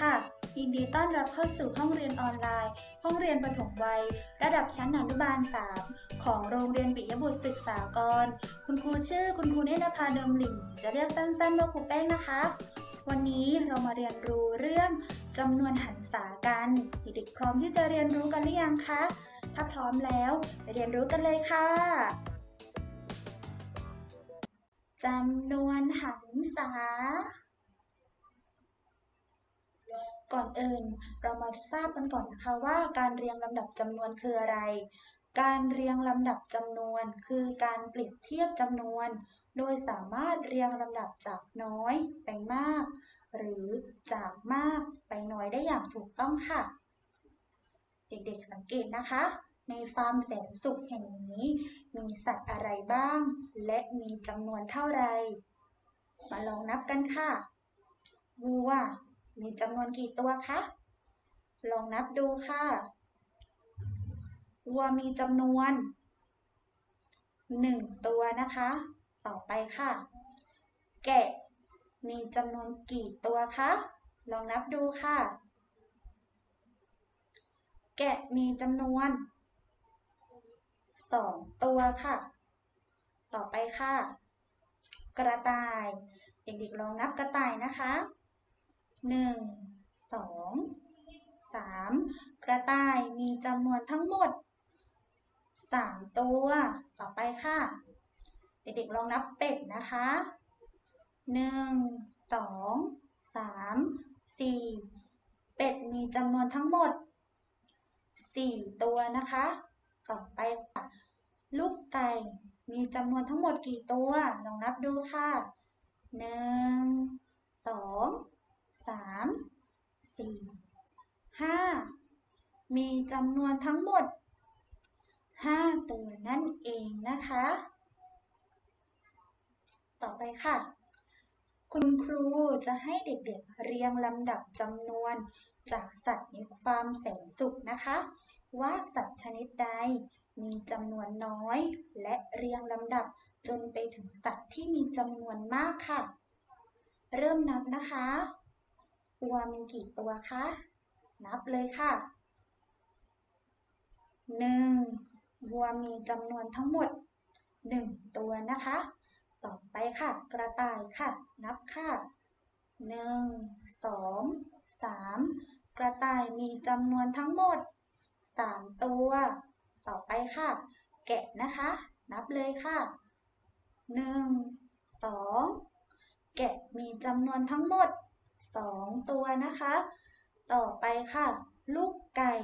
ค่ะ ยินดีต้อนรับเข้าสู่ห้องเรียนออนไลน์ ห้องเรียนประถมวัย ระดับชั้นอนุบาล 3 ของโรงเรียนปิยบุตรศึกษากร คุณครูชื่อคุณครูเนตรภาเดิมหลิงจะเรียกสั้นๆว่าครูแป้งนะคะ วันนี้เรามาเรียนรู้เรื่องจำนวนหันษากันเด็กๆพร้อมที่จะเรียนรู้กันหรือยังคะ ถ้าพร้อมแล้วไปเรียนรู้กันเลยค่ะจำนวนหันษา ก่อนอื่น เรามาทราบกันก่อนนะคะว่าการเรียงลำดับจำนวนคืออะไร การเรียงลำดับจำนวนคือการเปรียบเทียบจำนวน โดยสามารถเรียงลำดับจากน้อยไปมาก หรือจากมากไปน้อยได้อย่างถูกต้องค่ะ เด็กๆสังเกตนะคะ ในฟาร์มแสนสุขแห่งนี้ มีสัตว์อะไรบ้าง และมีจำนวนเท่าไร มาลองนับกันค่ะวัว มีจำนวนกี่ตัวคะ ลองนับดูค่ะ วัวมีจำนวนหนึ่งตัวนะคะ ต่อไปค่ะ แกะมีจำนวนกี่ตัวคะ ลองนับดูค่ะ แกะมีจำนวนสองตัวค่ะ ต่อไปค่ะ กระต่าย เด็กๆลองนับกระต่ายนะคะ งสองสามกระต่ายมีจำนวนทั้งหมดสามตัว ต่อไปค่ะ เด็กๆลองนับเป็ดนะคะหนึ่งสองสามสี่เป็ดมีจำนวนทั้งหมดสี่ตัวนะคะ ต่อไปค่ะ ลูกไก่มีจำนวนทั้งหมดกี่ตัว ลองนับดูค่ะหนึ่งสอง สามสี่ห้ามีจำนวนทั้งหมดห้าตัวนั่นเองนะคะ ต่อไปค่ะ คุณครูจะให้เด็กๆเรียงลำดับจำนวนจากสัตว์ในฟาร์มแสนสุขนะคะ ว่าสัตว์ชนิดใดมีจำนวนน้อย และเรียงลำดับจนไปถึงสัตว์ที่มีจำนวนมากค่ะ เริ่มนับนะคะ วัวมีกี่ตัวคะ นับเลยค่ะหนึ่งวัวมีจำนวนทั้งหมดหนึ่งตัวนะคะ ต่อไปค่ะ กระต่ายค่ะ นับค่ะหนึ่งสองสามกระต่ายมีจำนวนทั้งหมดสามตัว ต่อไปค่ะ แกะนะคะ นับเลยค่ะหนึ่งสองแกะมีจำนวนทั้งหมด องตัวนะคะ ต่อไปค่ะ ลูกไก่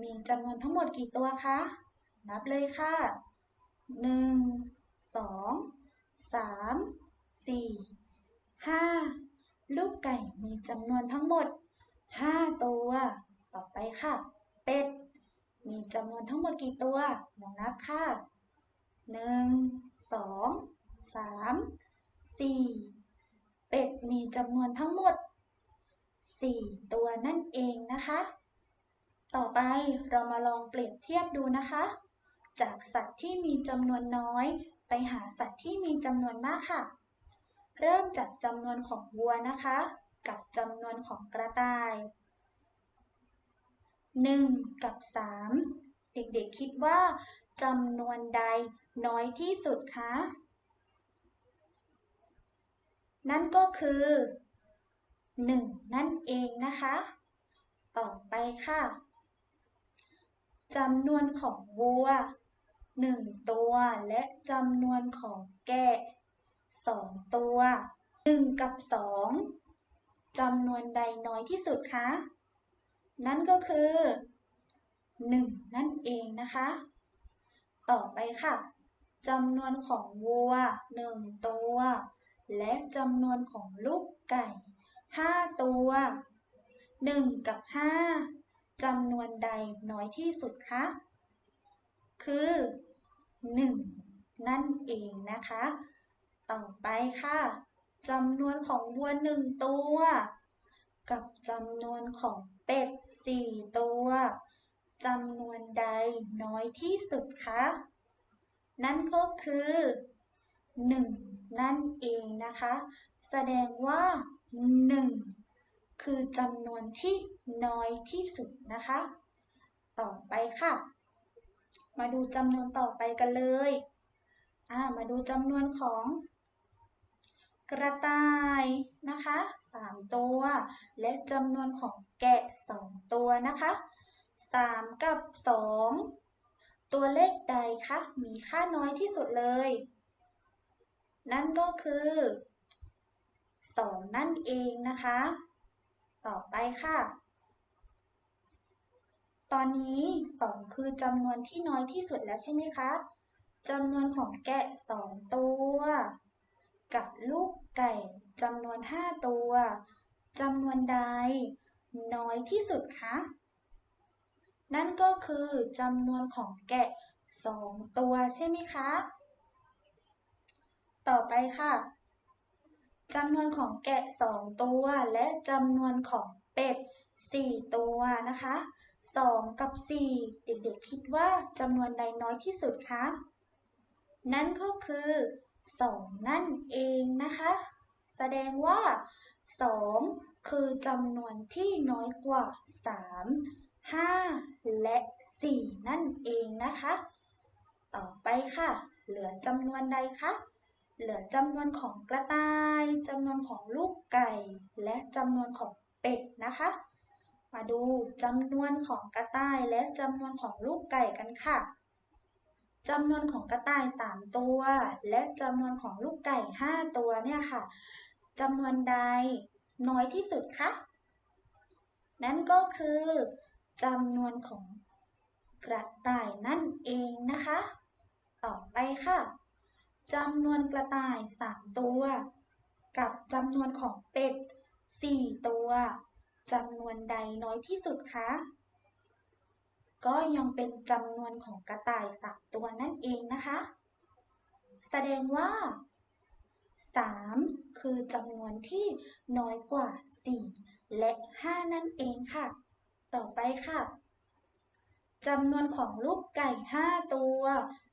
มีจำนวนทั้งหมดกี่ตัวคะ นับเลยค่ะหนึ่งสองสามสี่ห้าลูกไก่มีจำนวนทั้งหมดห้าตัว ต่อไปค่ะ เป็ด มีจำนวนทั้งหมดกี่ตัวลองนับค่ะหนึ่งสองสามสี่ เป็ดมีจำนวนทั้งหมด 4 ตัวนั่นเองนะคะ ต่อไปเรามาลองเปรียบเทียบดูนะคะ จากสัตว์ที่มีจำนวนน้อย ไปหาสัตว์ที่มีจำนวนมากค่ะ เริ่มจากจำนวนของวัวนะคะ กับจำนวนของกระต่าย 1 กับ 3 เด็กๆคิดว่าจำนวนใดน้อยที่สุดคะ นั่นก็คือ 1 นั่นเองนะคะ ต่อไปค่ะจำนวนของวัว 1 ตัวและจำนวนของแกะ 2 ตัว 1 กับ 2จำนวนใดน้อยที่สุดคะ นั่นก็คือ 1 นั่นเองนะคะ ต่อไปค่ะจำนวนของวัว 1 ตัว และจำนวนของลูกไก่ห้าตัวหนึ่งกับห้าจำนวนใดน้อยที่สุดคะ คือหนึ่งนั่นเองนะคะ ต่อไปค่ะจำนวนของวัวหนึ่งตัว กับจำนวนของเป็ดสี่ตัวจำนวนใดน้อยที่สุดคะ นั่นก็คือห นั่นเองนะคะ แสดงว่า 1 คือจำนวนที่น้อยที่สุดนะคะ ต่อไปค่ะ มาดูจำนวนต่อไปกันเลยอ่ามาดูจำนวนของกระต่ายนะคะสามตัว และจำนวนของแกะสองตัวนะคะสามกับสองตัวเลขใดคะมีค่าน้อยที่สุดเลย นั่นก็คือสองนั่นเองนะคะ ต่อไปค่ะ ตอนนี้สองคือจำนวนที่น้อยที่สุดแล้วใช่ไหมคะจำนวนของแกะสองตัว กับลูกไก่จำนวนห้าตัวจำนวนใด น้อยที่สุดคะ นั่นก็คือจำนวนของแกะสองตัวใช่ไหมคะ ต่อไปค่ะจำนวนของแกะสองตัว และจำนวนของเป็ดสี่ตัวนะคะสองกับสี่เด็กๆคิดว่าจำนวนใดน้อยที่สุดคะ นั่นก็คือสองนั่นเองนะคะ แสดงว่าสองคือจำนวนที่น้อยกว่าสามห้าและสี่นั่นเองนะคะ ต่อไปค่ะ เหลือจำนวนใดคะ เหลือจำนวนของกระต่ายจำนวนของลูกไก่ และจำนวนของเป็ดนะคะ มาดูจำนวนของกระต่ายและจำนวนของลูกไก่กันค่ะจำนวนของกระต่ายสามตัว และจำนวนของลูกไก่ห้าตัวเนี่ยค่ะจำนวนใดน้อยที่สุดคะนั่นก็คือจำนวนของกระต่ายนั่นเองนะคะ ต่อไปค่ะ จำนวนกระต่ายสามตัว กับจำนวนของเป็ดสี่ตัวจำนวนใดน้อยที่สุดคะ ก็ยังเป็นจำนวนของกระต่ายสามตัวนั่นเองนะคะ แสดงว่า 3 คือจำนวนที่น้อยกว่า 4 และ 5 นั่นเองค่ะ ต่อไปค่ะ จำนวนของลูกไก่ 5 ตัว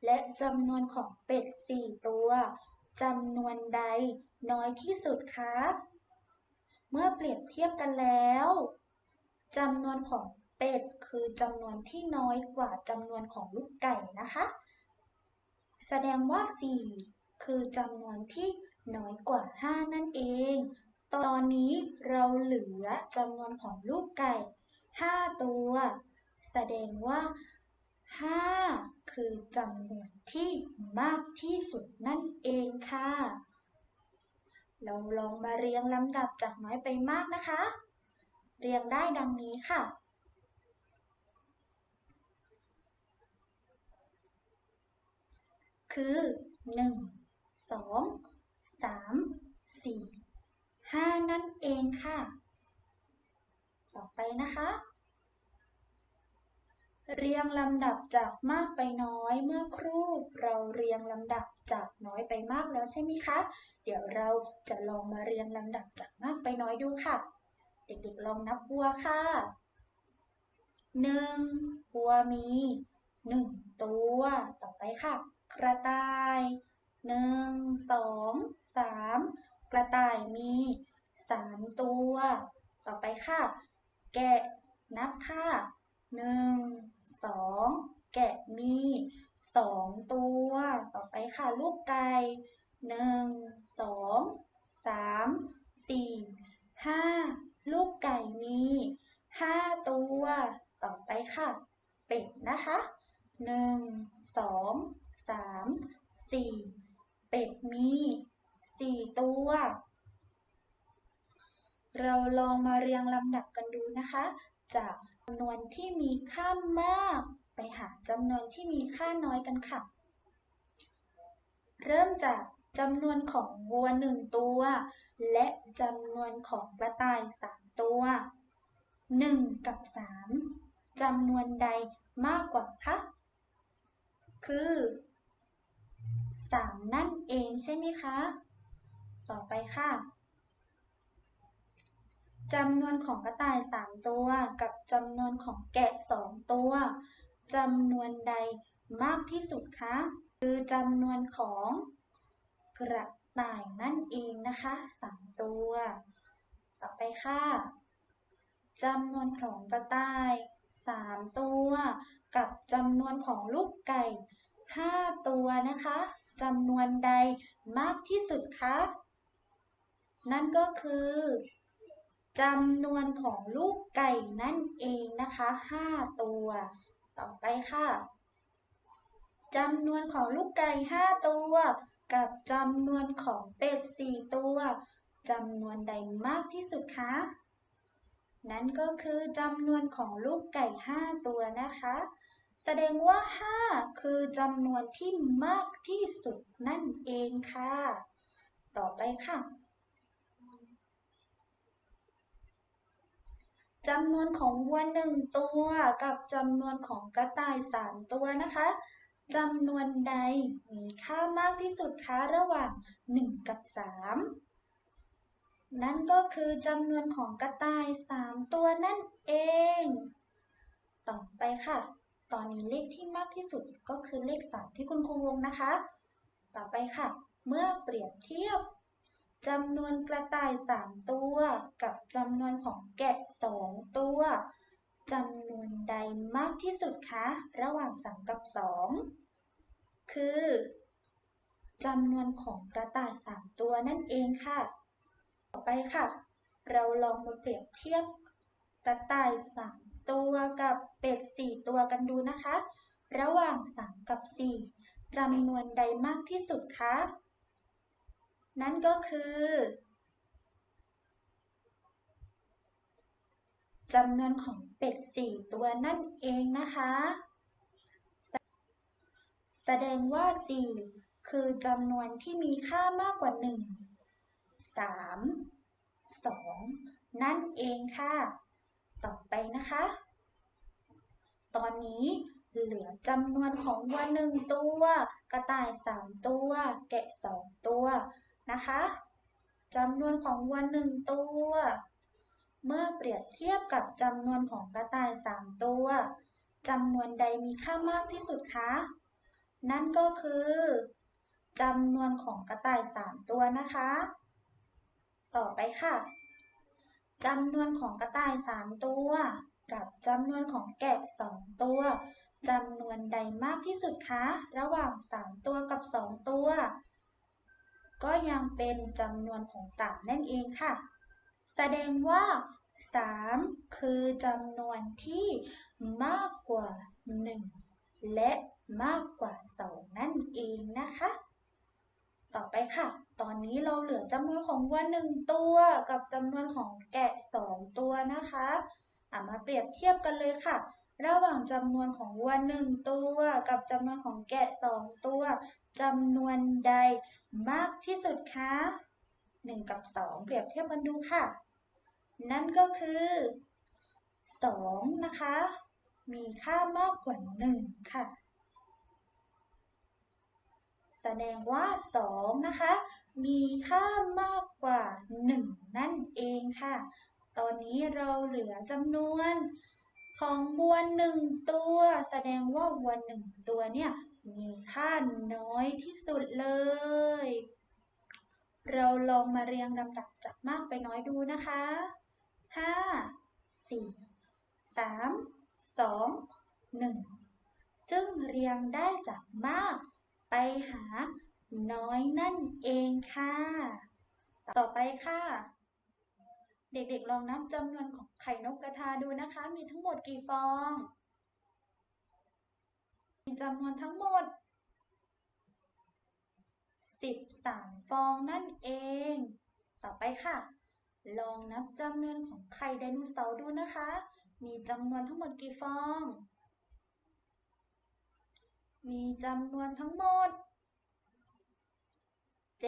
และจำนวนของเป็ด 4 ตัวจำนวนใดน้อยที่สุดคะ เมื่อเปรียบเทียบกันแล้วจำนวนของเป็ดคือจำนวนที่น้อยกว่าจำนวนของลูกไก่นะคะ แสดงว่า 4 คือจำนวนที่น้อยกว่า 5 นั่นเอง ตอนนี้เราเหลือจำนวนของลูกไก่ 5 ตัว แสดงว่า 5 คือจำนวนที่มากที่สุดนั่นเองค่ะเราลองมาเรียงลำดับจากน้อยไปมากนะคะ เรียงได้ดังนี้ค่ะ คือ 1 2 3 4 5 นั่นเองค่ะ ต่อไปนะคะ เรียงลำดับจากมากไปน้อยเมื่อครู่ เราเรียงลำดับจากน้อยไปมากแล้วใช่ไหมคะ เดี๋ยวเราจะลองมาเรียงลำดับจากมากไปน้อยดูค่ะ เด็กๆลองนับวัวค่ะหนึ่งวัวมีหนึ่งตัว ต่อไปค่ะ กระต่ายหนึ่งสองสามกระต่ายมีสามตัว ต่อไปค่ะ แกะนับค่ะหนึ่ง สองแกะมีสองตัว ต่อไปค่ะ ลูกไก่หนึ่งสองสามสี่ห้าลูกไก่มีห้าตัว ต่อไปค่ะ เป็ดนะคะหนึ่งสองสามสี่เป็ดมีสี่ตัว เราลองมาเรียงลำดับกันดูนะคะ จาก จำนวนที่มีค่ามาก ไปหาจำนวนที่มีค่าน้อยกันค่ะ เริ่มจากจำนวนของวัวหนึ่งตัว และจำนวนของกระต่ายสามตัวหนึ่งกับสามจำนวนใดมากกว่าคะ คือสามนั่นเองใช่ไหมคะ ต่อไปค่ะ จำนวนของกระต่ายสามตัว กับจำนวนของแกะสองตัวจำนวนใดมากที่สุดคะ คือจำนวนของกระต่ายนั่นเองนะคะสามตัว ต่อไปค่ะจำนวนของกระต่ายสามตัว กับจำนวนของลูกไก่ห้าตัวนะคะจำนวนใดมากที่สุดคะ นั่นก็คือ จำนวนของลูกไก่นั่นเองนะคะห้าตัว ต่อไปค่ะจำนวนของลูกไก่ห้าตัว กับจำนวนของเป็ดสี่ตัวจำนวนใดมากที่สุดคะ นั่นก็คือจำนวนของลูกไก่ห้าตัวนะคะ แสดงว่าห้าคือจำนวนที่มากที่สุดนั่นเองค่ะ ต่อไปค่ะ จำนวนของวัวหนึ่งตัวกับจำนวนของกระต่ายสามตัวนะคะจำนวนใดมีค่ามากที่สุดคะระหว่าง 1 กับ 3 นั่นก็คือจำนวนของกระต่าย 3 ตัวนั่นเอง ต่อไปค่ะ ตอนนี้เลขที่มากที่สุดก็คือเลข 3 ที่คุณครูวงนะคะ ต่อไปค่ะ เมื่อเปรียบเทียบ จำนวนกระต่าย3ตัว กับจำนวนของแกะ2ตัวจำนวนใดมากที่สุดคะ ระหว่าง3กับ2คือจำนวนของกระต่าย3ตัวนั่นเองค่ะ ต่อไปค่ะ เราลองมาเปรียบเทียบกระต่าย3ตัวกับเป็ด4ตัวกันดูนะคะ ระหว่าง3กับ4จำนวนใดมากที่สุดคะ นั่นก็คือจำนวนของเป็ดสี่ตัวนั่นเองนะคะ แสดงว่า 4 คือจำนวนที่มีค่ามากกว่า 1 3 2 นั่นเองค่ะ ต่อไปนะคะ ตอนนี้เหลือจำนวนของวัวหนึ่งตัว กระต่าย 3 ตัว แกะ 2 ตัว นะคะจำนวนของวัวหนึ่งตัว เมื่อเปรียบเทียบกับจำนวนของกระต่าย3ตัวจำนวนใดมีค่ามากที่สุดคะ นั่นก็คือจำนวนของกระต่าย3ตัวนะคะ ต่อไปค่ะจำนวนของกระต่าย3ตัว กับจำนวนของแกะ2ตัวจำนวนใดมากที่สุดคะ ระหว่าง3ตัวกับ2ตัว ก็ยังเป็นจำนวนของ 3 นั่นเองค่ะ แสดงว่า 3 คือจำนวนที่มากกว่า 1 และมากกว่า 2 นั่นเองนะคะ ต่อไปค่ะ ตอนนี้เราเหลือจำนวนของวัวหนึ่งตัวกับจำนวนของแกะ2ตัวนะคะอามาเปรียบเทียบกันเลยค่ะ ระหว่างจำนวนของวัวหนึ่งตัว กับจำนวนของแกะ2ตัวจำนวนใด มากที่สุดคะ1 กับ 2 เปรียบเทียบกันดูค่ะ นั่นก็คือ 2 นะคะ มีค่ามากกว่า 1 ค่ะ แสดงว่า 2 นะคะ มีค่ามากกว่า 1 นั่นเองค่ะ ตอนนี้เราเหลือจำนวนของวัวหนึ่งตัว แสดงว่าวัวหนึ่งตัวเนี่ย มีค่าน้อยที่สุดเลย เราลองมาเรียงลำดับจากมากไปน้อยดูนะคะห้าสี่สามสองหนึ่งซึ่งเรียงได้จากมากไปหาน้อยนั่นเองค่ะ ต่อไปค่ะ เด็กๆลองนับจำนวนของไข่นกกระทาดูนะคะ มีทั้งหมดกี่ฟอง จำนวนทั้งหมด 13 ฟองนั่นเอง ต่อไปค่ะ ลองนับจำนวนของไข่ไดโนเสาร์ดูนะคะ มีจำนวนทั้งหมดกี่ฟอง มีจำนวนทั้งหมด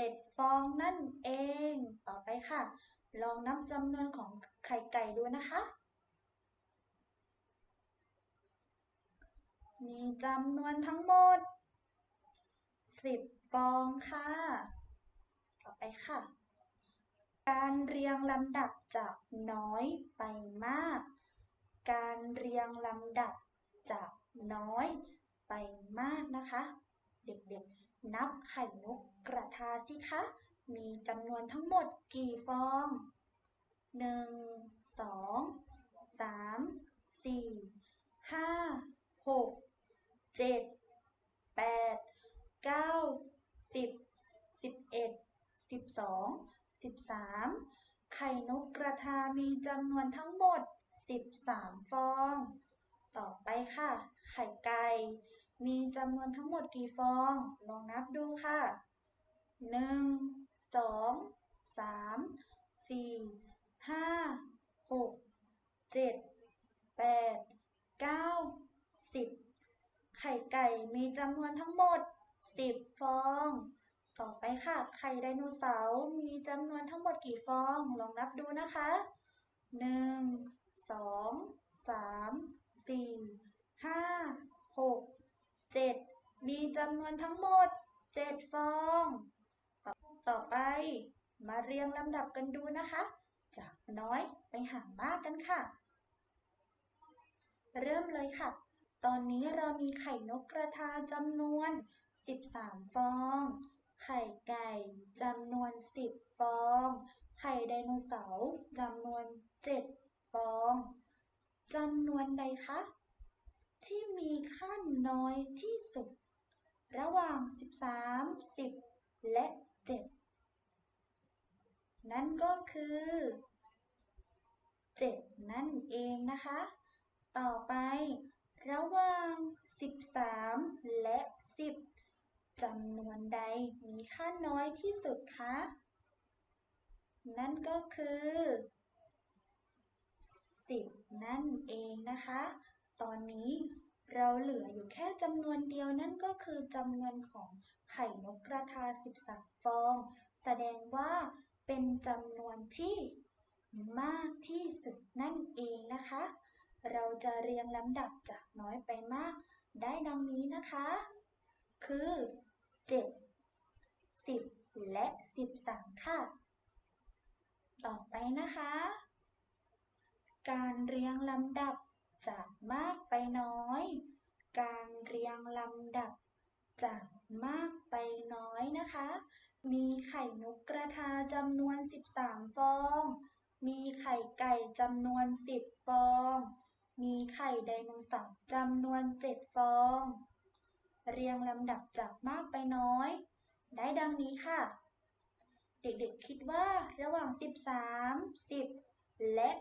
7 ฟองนั่นเอง ต่อไปค่ะ ลองนับจำนวนของไข่ไก่ดูนะคะ มีจำนวนทั้งหมด 10 ฟองค่ะ ต่อไปค่ะ การเรียงลำดับจากน้อยไปมาก การเรียงลำดับจากน้อยไปมากนะคะ เด็กๆ นับไข่นกกระทาสิคะ มีจำนวนทั้งหมดกี่ฟอง 1 2 สามสี่ห้าหก เจ็ดแปดเก้าสิบสิบเอ็ดสิบสองสิบสามไข่นกกระทามีจำนวนทั้งหมดสิบสามฟอง ต่อไปค่ะ ไข่ไก่มีจำนวนทั้งหมดกี่ฟอง ลองนับดูค่ะหนึ่งสองสามสี่ห้าหกเจ็ดแปดเก้าสิบ ไข่ไก่มีจำนวนทั้งหมดสิบฟอง ต่อไปค่ะ ไข่ไดโนเสาร์มีจำนวนทั้งหมดกี่ฟอง ลองนับดูนะคะหนึ่งสองสามสี่ห้าหกเจ็ดมีจำนวนทั้งหมดเจ็ดฟองต่อต่อไปมาเรียงลำดับกันดูนะคะ จากน้อยไปหามากกันค่ะ เริ่มเลยค่ะ ตอนนี้เรามีไข่นกกระทาจำนวน 13 ฟอง ไข่ไก่จำนวน 10 ฟอง ไข่ไดโนเสาร์จำนวน 7 ฟองจำนวนใดคะ ที่มีค่าน้อยที่สุด ระหว่าง 13 10 และ 7 นั่นก็คือ 7 นั่นเองนะคะ ต่อไป ระหว่าง 13 และ 10จำนวนใดมีค่าน้อยที่สุดคะ นั่นก็คือ 10 นั่นเองนะคะ ตอนนี้เราเหลืออยู่แค่จำนวนเดียวนั่นก็คือจำนวนของไข่นกกระทา 13 ฟอง แสดงว่าเป็นจำนวนที่มากที่สุดนั่นเองนะคะ เราจะเรียงลำดับจากน้อยไปมากได้ดังนี้นะคะ คือ 7 10 และ 13 ค่ะ ต่อไปนะคะ การเรียงลำดับจากมากไปน้อย การเรียงลำดับจากมากไปน้อยนะคะ มีไข่นกกระทาจำนวน 13 ฟอง มีไข่ไก่จำนวน 10 ฟอง มีไข่ไดโนเสาร์จำนวน7ฟอง เรียงลำดับจากมากไปน้อย ได้ดังนี้ค่ะ เด็กๆคิดว่าระหว่าง 13 10 และ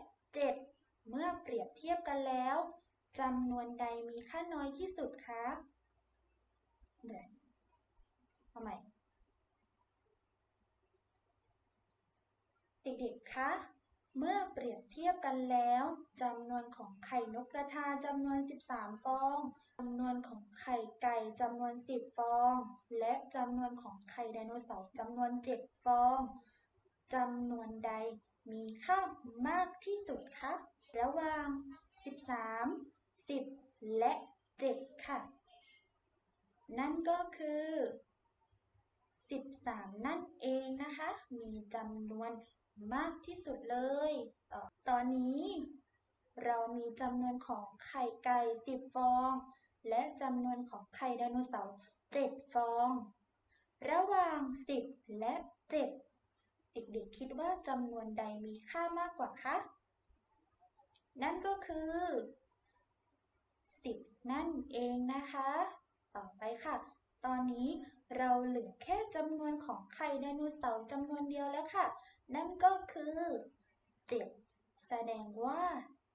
7 เมื่อเปรียบเทียบกันแล้วจำนวนใดมีค่าน้อยที่สุดคะเดี๋ยวเอาใหม่ เด็กๆ คะ เมื่อเปรียบเทียบกันแล้วจำนวนของไข่นกกระทาจำนวน 13 ฟองจำนวนของไข่ไก่จำนวน 10 ฟอง และจำนวนของไข่ไดโนเสาร์จำนวน 7 ฟองจำนวนใดมีค่ามากที่สุดคะระหว่าง 13 10 และ 7 ค่ะ นั่นก็คือ 13 นั่นเองนะคะ มีจำนวน มากที่สุดเลยตอตอนนี้ เรามีจำนวนของไข่ไก่ 10 ฟอง และจำนวนของไข่ไดโนเสาร์7ฟอง ระหว่าง 10 และ 7 เด็กๆคิดว่าจำนวนใดมีค่ามากกว่าคะ นั่นก็คือ 10 นั่นเองนะคะ ต่อไปค่ะตอนนี้เราเหลือแค่จำนวนของไข่ไดโนเสาร์จำนวนเดียวแล้วค่ะ นั่นก็คือ 7 แสดงว่า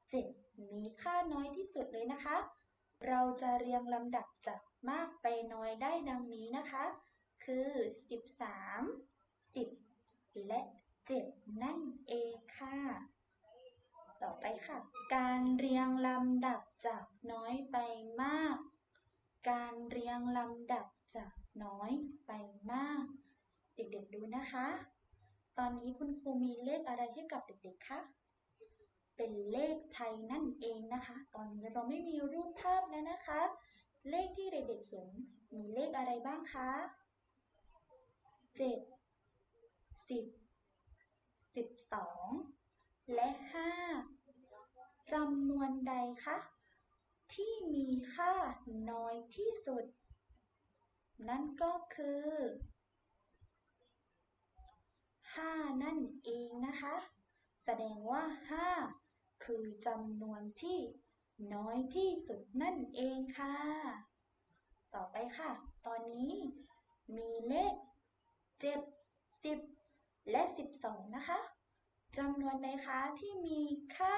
7 มีค่าน้อยที่สุดเลยนะคะ เราจะเรียงลำดับจากมากไปน้อยได้ดังนี้นะคะ คือ 13 10 และ 7 นั่นเองค่ะ ต่อไปค่ะ การเรียงลำดับจากน้อยไปมาก การเรียงลำดับจากน้อยไปมาก เด็กๆดูนะคะ ตอนนี้คุณครูมีเลขอะไรให้กับเด็กๆ คะ เป็นเลขไทยนั่นเองนะคะ ตอนนี้เราไม่มีรูปภาพแล้วนะคะ เลขที่เด็กๆเห็นมีเลขอะไรบ้างคะเจ็ดสิบสิบสองและห้าจำนวนใดคะ ที่มีค่าน้อยที่สุด นั่นก็คือ 5 นั่นเองนะคะ แสดงว่า 5 คือจำนวนที่น้อยที่สุดนั่นเองค่ะ ต่อไปค่ะ ตอนนี้มีเลข 7 10 และ 12 นะคะจำนวนใดคะที่มีค่า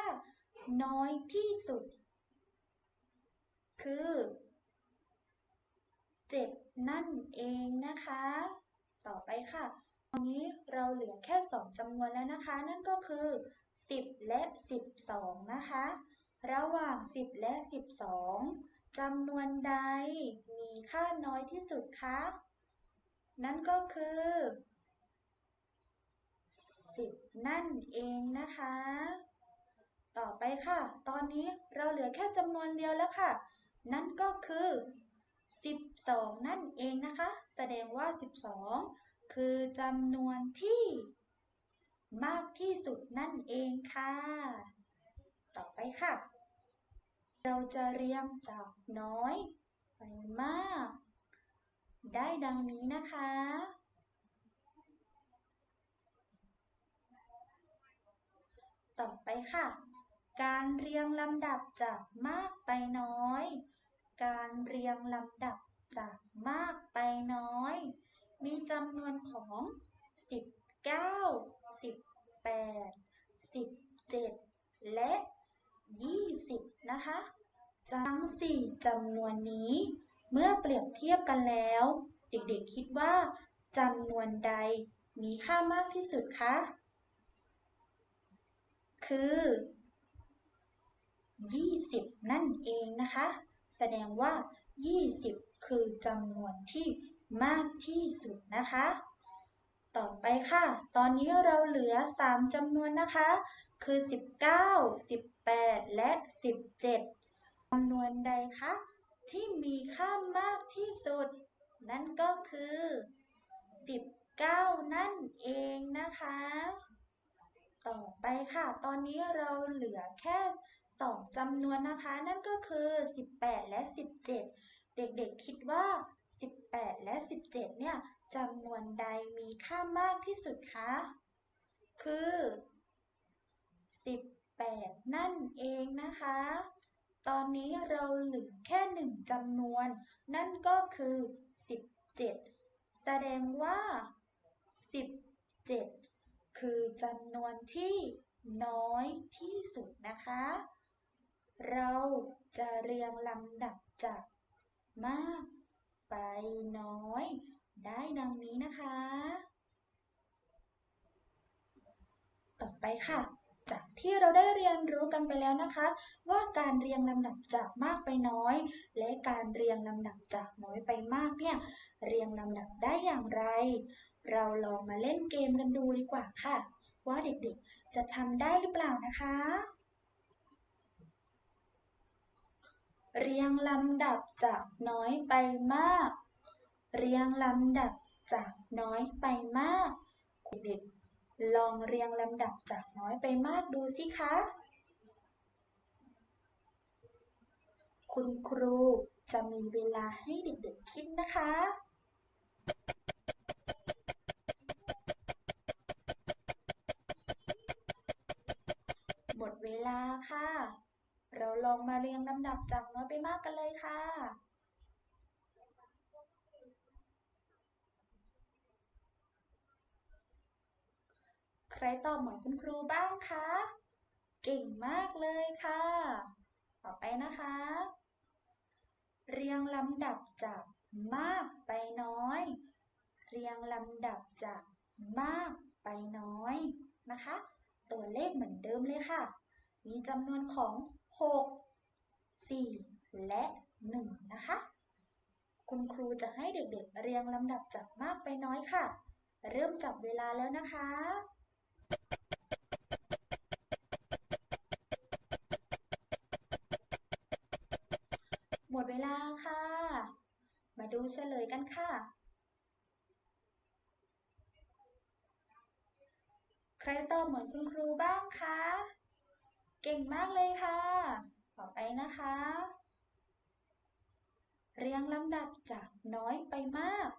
น้อยที่สุด คือ 7 นั่นเองนะคะ ต่อไปค่ะ อนนี้เราเหลือแค่ 2จำนวนแล้วนะคะ นั่นก็คือ 10 และ 12 นะคะ ระหว่าง 10 และ 12จำนวนใดมีค่าน้อยที่สุดคะ นั่นก็คือ 10 นั่นเองนะคะ ต่อไปค่ะ ตอนนี้เราเหลือแค่จำนวนเดียวแล้วค่ะ นั่นก็คือ 12 นั่นเองนะคะ แสดงว่า 12 คือจำนวนที่ มากที่สุดนั่นเองค่ะ ต่อไปค่ะ เราจะเรียงจากน้อยไปมาก ได้ดังนี้นะคะ ต่อไปค่ะ การเรียงลำดับจากมากไปน้อย การเรียงลำดับจากมากไปน้อย มีจำนวนของ 19 18 17 และ 20 นะคะทั้ง 4จำนวนนี้ เมื่อเปรียบเทียบกันแล้ว เด็กๆคิดว่าจำนวนใดมีค่ามากที่สุดคะ คือ 20 นั่นเองนะคะ แสดงว่า 20 คือจำนวนที่ มากที่สุดนะคะ ต่อไปค่ะ ตอนนี้เราเหลือ 3จำนวนนะคะ คือ 19 18 และ 17จำนวนใดคะที่มีค่ามากที่สุด นั่นก็คือ 19 นั่นเองนะคะ ต่อไปค่ะ ตอนนี้เราเหลือแค่2จำนวนนะคะ นั่นก็คือ 18 และ 17 เด็กๆคิดว่า 18 และ 17 เนี่ยจำนวนใดมีค่ามากที่สุดคะ คือ 18 นั่นเองนะคะ ตอนนี้เราเหลือแค่หนึ่งจำนวน นั่นก็คือ 17 แสดงว่า 17 คือจำนวนที่น้อยที่สุดนะคะ เราจะเรียงลำดับจากมาก ไปน้อย ได้ดังนี้นะคะ ต่อไปค่ะ จากที่เราได้เรียนรู้กันไปแล้วนะคะ ว่าการเรียงลำดับจากมากไปน้อย และการเรียงลำดับจากน้อยไปมากเนี่ยเรียงลำดับได้อย่างไร เราลองมาเล่นเกมกันดูดีกว่าค่ะ ว่าเด็กๆ จะทำได้หรือเปล่านะคะ เรียงลำดับจากน้อยไปมาก เรียงลำดับจากน้อยไปมาก เด็กๆลองเรียงลำดับจากน้อยไปมากดูสิคะ คุณครูจะมีเวลาให้เด็กๆคิดนะคะหมดเวลาค่ะ เราลองมาเรียงลำดับจากน้อยไปมากกันเลยค่ะใครตอบเหมือนคุณครูบ้างคะ เก่งมากเลยค่ะ ต่อไปนะคะ เรียงลำดับจากมากไปน้อย เรียงลำดับจากมากไปน้อยนะคะ ตัวเลขเหมือนเดิมเลยค่ะ มีจำนวนของ 6 4 และ 1 นะคะ คุณครูจะให้เด็กๆเรียงลำดับจากมากไปน้อยค่ะ เริ่มจับเวลาแล้วนะคะหมดเวลาค่ะ มาดูเฉลยกันค่ะ ใครตอบเหมือนคุณครูบ้างคะ เก่งมากเลยค่ะ ต่อไปนะคะ เรียงลำดับจากน้อยไปมาก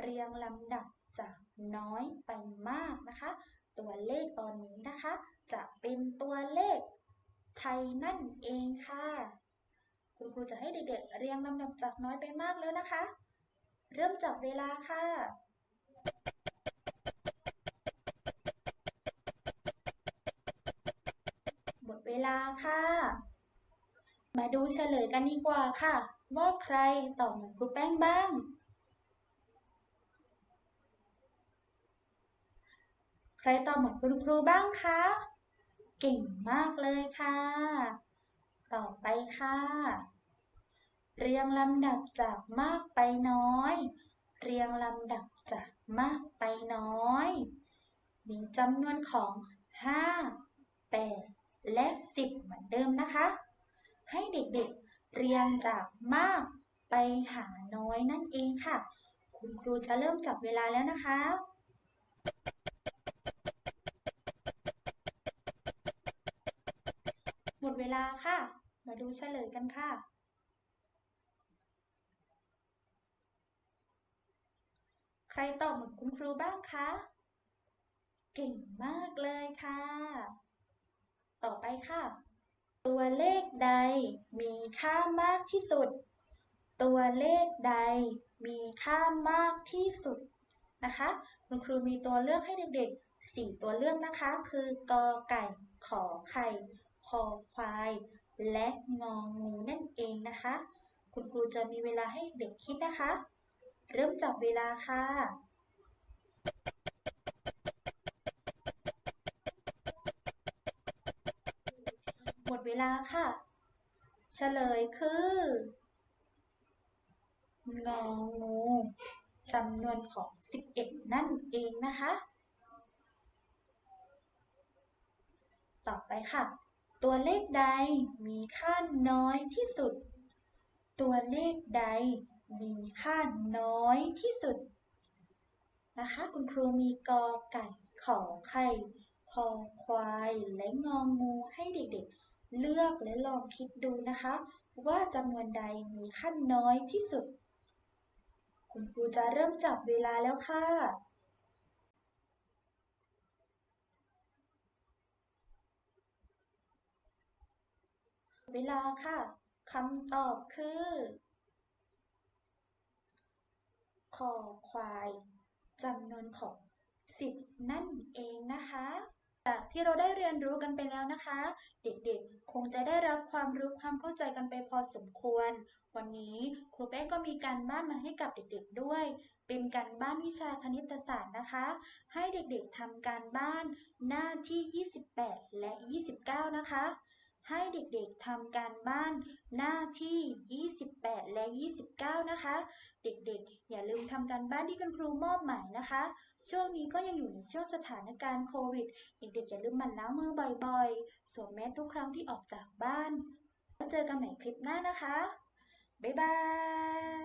เรียงลำดับจากน้อยไปมากนะคะ ตัวเลขตอนนี้นะคะ จะเป็นตัวเลขไทยนั่นเองค่ะ คุณครูจะให้เด็กๆเรียงลำดับจากน้อยไปมากแล้วนะคะ เริ่มจับเวลาค่ะ เวลาค่ะ มาดูเฉลยกันดีกว่าค่ะ ว่าใครตอบเหมือนครูแป้งบ้าง ใครตอบเหมือนคุณครูบ้างคะ เก่งมากเลยค่ะ ต่อไปค่ะ เรียงลำดับจากมากไปน้อย เรียงลำดับจากมากไปน้อย มีจำนวนของ5 8แปด และ 10 เหมือนเดิมนะคะ ให้เด็กๆเรียงจากมากไปหาน้อยนั่นเองค่ะ คุณครูจะเริ่มจับเวลาแล้วนะคะหมดเวลาค่ะ มาดูเฉลยกันค่ะ ใครตอบเหมือนคุณครูบ้างคะ เก่งมากเลยค่ะ ต่อไปค่ะ ตัวเลขใดมีค่ามากที่สุด ตัวเลขใดมีค่ามากที่สุดนะคะคุณครูมีตัวเลือกให้เด็กๆ 4 ตัวเลือกนะคะ คือกอไก่ ขอไข่ คอควาย และงองูนั่นเองนะคะ คุณครูจะมีเวลาให้เด็กคิดนะคะ เริ่มจับเวลาค่ะ ลาค่ะ เฉลยคืององูจำนวนของ 11 นั่นเองนะคะ ต่อไปค่ะ ตัวเลขใดมีค่าน้อยที่สุด ตัวเลขใดมีค่าน้อยที่สุด นะคะ คุณครูมีกอไก่ขอไข่คอควายและงองูให้เด็กๆ เลือกและลองคิดดูนะคะ ว่าจำนวนใดมีค่าน้อยที่สุด คุณครูจะเริ่มจับเวลาแล้วค่ะเวลาค่ะคำตอบคือคอควายจำนวนของ 10 นั่นเองนะคะ จากที่เราได้เรียนรู้กันไปแล้วนะคะ เด็กๆ คงจะได้รับความรู้ความเข้าใจกันไปพอสมควร วันนี้ครูแป้งก็มีการบ้านมาให้กับเด็กๆด้วย เป็นการบ้านวิชาคณิตศาสตร์นะคะ ให้เด็กๆทำการบ้านหน้าที่ 28 และ 29 นะคะ ให้เด็กๆทำการบ้านหน้าที่ 28 และ 29 นะคะ เด็กๆ อย่าลืมทำการบ้านที่คุณครูมอบหมายนะคะ ช่วงนี้ก็ยังอยู่ในช่วงสถานการณ์โควิด เด็กๆ อย่าลืมหมั่นล้างมือบ่อยๆ สวมแมสทุกครั้งที่ออกจากบ้าน แล้วเจอกันใหม่คลิปหน้านะคะ บ๊ายบาย